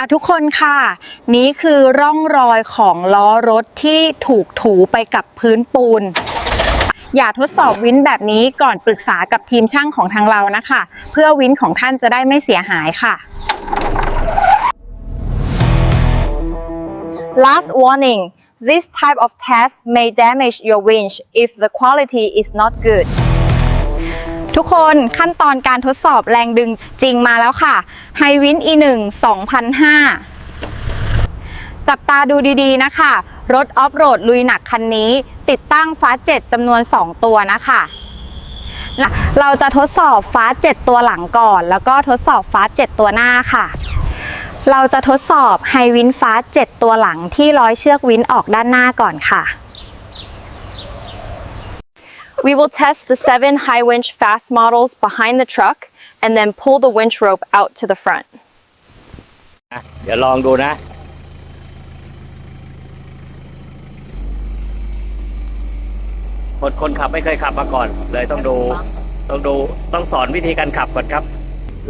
อะทุกคนค่ะ นี้คือร่องรอยของล้อรถที่ถูกถูไปกับพื้นปูน อย่าทดสอบวินแบบนี้ก่อนปรึกษากับทีมช่างของทางเรานะคะ เพื่อวินของท่านจะได้ไม่เสียหายค่ะ Last warning this type of test may damage your winch if the quality is not good ทุกคนขั้นตอนการทดสอบแรงดึงจริงมาแล้วค่ะไฮวิน E1 2005 จับตาดูดีๆนะคะ รถออฟโรดลุยหนักคันนี้ ติดตั้งฟ้าเจ็ดจำนวน 2 ตัวนะคะเราจะทดสอบฟ้าเจ็ดตัวหลังก่อน แล้วก็ทดสอบฟ้าเจ็ดตัวหน้าค่ะ เราจะทดสอบไฮวินฟ้าเจ็ดตัวหลังที่ร้อยเชือกวินออกด้านหน้าก่อนค่ะ We will test the seven high winch fast models behind the truck and then pull the winch rope out to the front. อะเดี๋ยวลองดูนะ คนคนขับไม่เคยขับมาก่อน เลยต้องดู ต้องดู ต้องสอนวิธีการขับก่อนครับ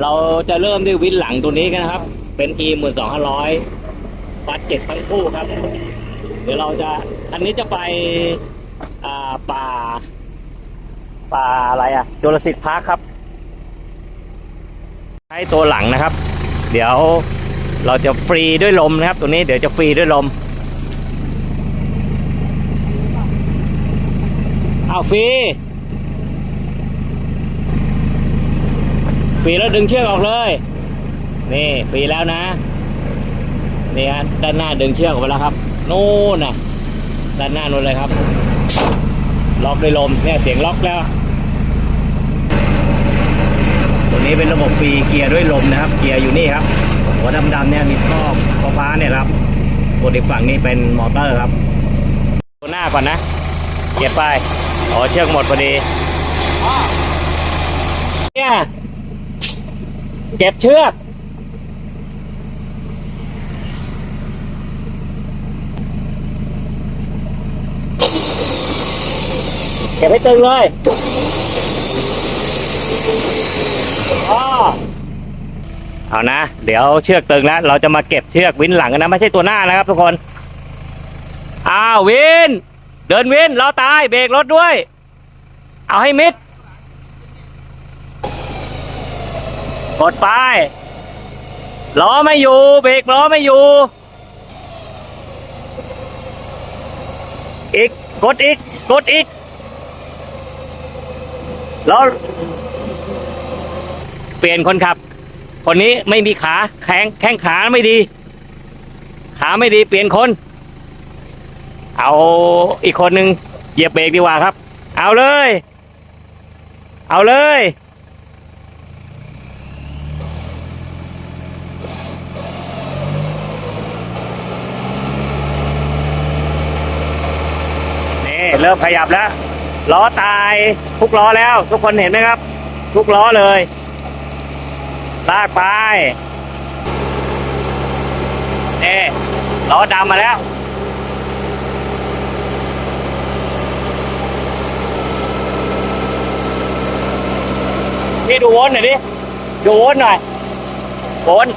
เราจะเริ่มด้วยวินหลังตัวนี้กันนะครับ เป็น e หมื่นสองห้าร้อยปัดเจ็ดทั้งคู่ครับ เดี๋ยวเราจะ อันนี้จะไปอ่าป่า ป่าอะไรอะโจรสิทธิ์พาร์คครับ ใช้ตัวหลังนะครับ เดี๋ยวเราจะฟรีด้วยลมนะครับ ตัวนี้เดี๋ยวจะฟรีด้วยลมเอาฟรีฟรีแล้วดึงเชือกออกเลย นี่ฟรีแล้วนะนี่ฮะด้านหน้าดึงเชือกออกไปแล้วครับ นู่นนะด้านหน้านู่นเลยครับ ล็อกด้วยลมเนี่ยเสียงล็อกแล้ว ตัวนี้เป็นระบบฟรีเกียร์ด้วยลมนะครับ เกียร์อยู่นี่ครับ หัวดำๆเนี่ยมีท่อฟ้าเนี่ยครับบนอีกฝั่งนี้เป็นมอเตอร์ครับ ตัวหน้าก่อนนะเกียร์ไปอ๋อเชือกหมดพอดีเนี่ยเก็บเชือก เก็บให้ตึงเลยอ้อเอานะ เดี๋ยวเชือกตึงแล้วเราจะมาเก็บเชือกวินหลังกันนะ ไม่ใช่ตัวหน้านะครับทุกคน อ้าววิน เดินวินเรอตายเบรกรถด้วย เอาให้มิดกดไปล้อไม่อยู่เบรกล้อไม่อยู่ อีก กดอีก กดอีก ล้อเปลี่ยนคนขับ คนนี้ไม่มีขาแข้งแข้งขาไม่ดี ขาไม่ดีเปลี่ยนคน เอาอีกคนหนึ่งเหยียบเบรกดีกว่าครับ เอาเลย เอาเลยนี่เริ่มขยับแล้วล้อตา ยทุกล้อแล้ว ทุกคนเห็นไหมครับ ทุกล้อเลย ลากไปเอ๊ล้อดำมาแล้ว พี่ดูวนหน่อยดิ ดูวนหน่อยวน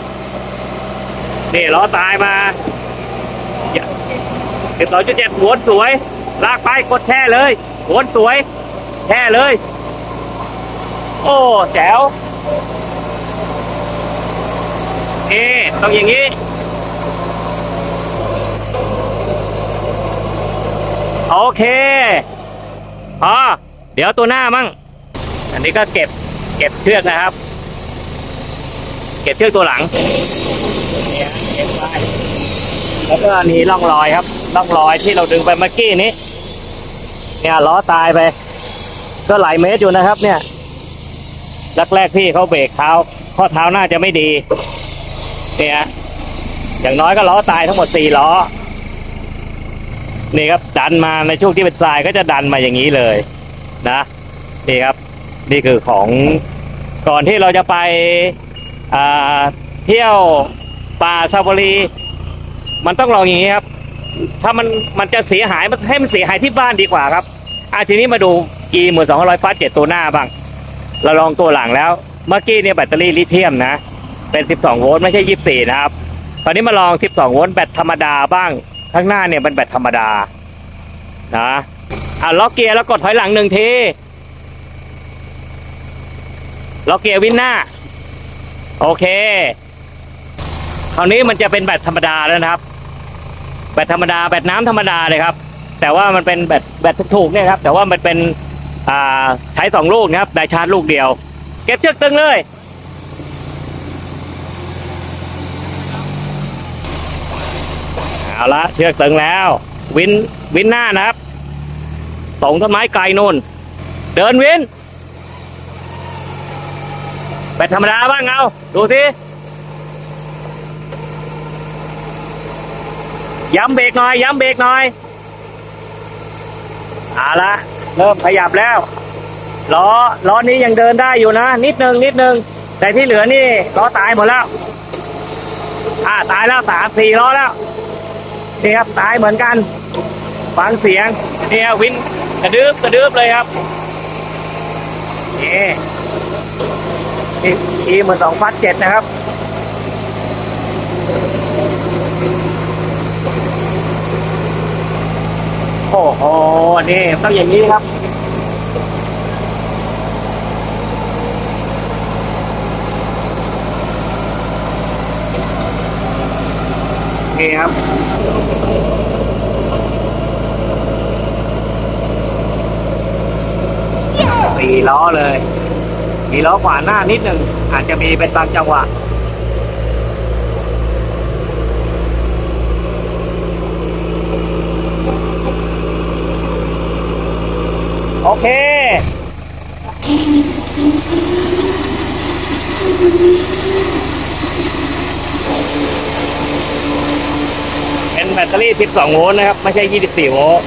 นี่ล้อตายมาสิบสองจุดเจ็ดวนสวย ลากไปกดแช่เลยวนสวย แช่เลย โอ้แจ๋วเอ๊ต้องอย่างนี้โอเคพอเดี๋ยวตัวหน้ามั่ง อันนี้ก็เก็บ เก็บเชือกนะครับ เก็บเชือกตัวหลังเนี่ยเก็บไปแล้วก็นี่ร่องรอยครับร่องรอยที่เราดึงไปเมื่อกี้นี้ เนี่ยล้อตายไป ก็หลายเมตรอยู่นะครับ เนี่ยแรกๆพี่เขาเบรกเท้า ข้อเท้าน่าจะไม่ดี เนี่ยอย่างน้อยก็ล้อตายทั้งหมดสี่ล้อ นี่ครับดันมาในช่วงที่เป็นทรายก็จะดันมาอย่างนี้เลย นะ นี่ครับ นี่คือของก่อนที่เราจะไปเที่ยวป่าซาฟารี มันต้องลองอย่างนี้ครับ ถ้ามันมันจะเสียหายมันให้มันเสียหายที่บ้านดีกว่าครับอะทีนี้มาดู e หมื่นสองร้อยฟาสเจ็ดตัวหน้าบ้าง เราลองตัวหลังแล้ว เมื่อกี้เนี่ยแบตเตอรี่ลิเธียมนะ เป็น12โวลต์ไม่ใช่24นะครับ ตอนนี้มาลอง12โวลต์แบตธรรมดาบ้าง ข้างหน้าเนี่ยเป็นแบตธรรมดา นะอะล็อกเกียร์แล้วกดถอยหลังหนึ่งที ล็อกเกียร์วินหน้า โอเค คราวนี้มันจะเป็นแบตธรรมดาแล้วนะครับ แบตธรรมดา แบตน้ำธรรมดาเลยครับ แต่ว่ามันเป็นแบตแบตถูกๆเนี่ยครับ แต่ว่ามันเป็น ใช้สองลูกนะครับได้ชาร์จลูกเดียว เก็บเชือกตึงเลยเอาละเชือกตึงแล้ว วินวินหน้านะครับตรงต้นไม้ไกลนู่น เดินวินแบตธรรมดาบ้างเอาดูสิย้ำเบรกหน่อย ย้ำเบรกหน่อยเอาละ เริ่มขยับแล้วล้อล้อนี้ยังเดินได้อยู่นะ นิดนึงนิดนึงแต่ที่เหลือนี่ล้อตายหมดแล้วอ่าตายแล้วสามสี่ล้อแล้วนี่ครับตายเหมือนกันฟังเสียงเนี่ครับวินกระดึบกระดึบเลยครับนี่นี่อีเหมือนสองฟัดเจ็ดนะครับ โอ้ โหนี่ต้องอย่างนี้ครับนี่ครับสี่ล้อเลย มีล้อขวาหน้านิดหนึ่งอาจจะมีเป็นบางจังหวะ โอเค เป็นแบตเตอรี่ 12 โวลต์นะครับ ไม่ใช่ 24 โวลต์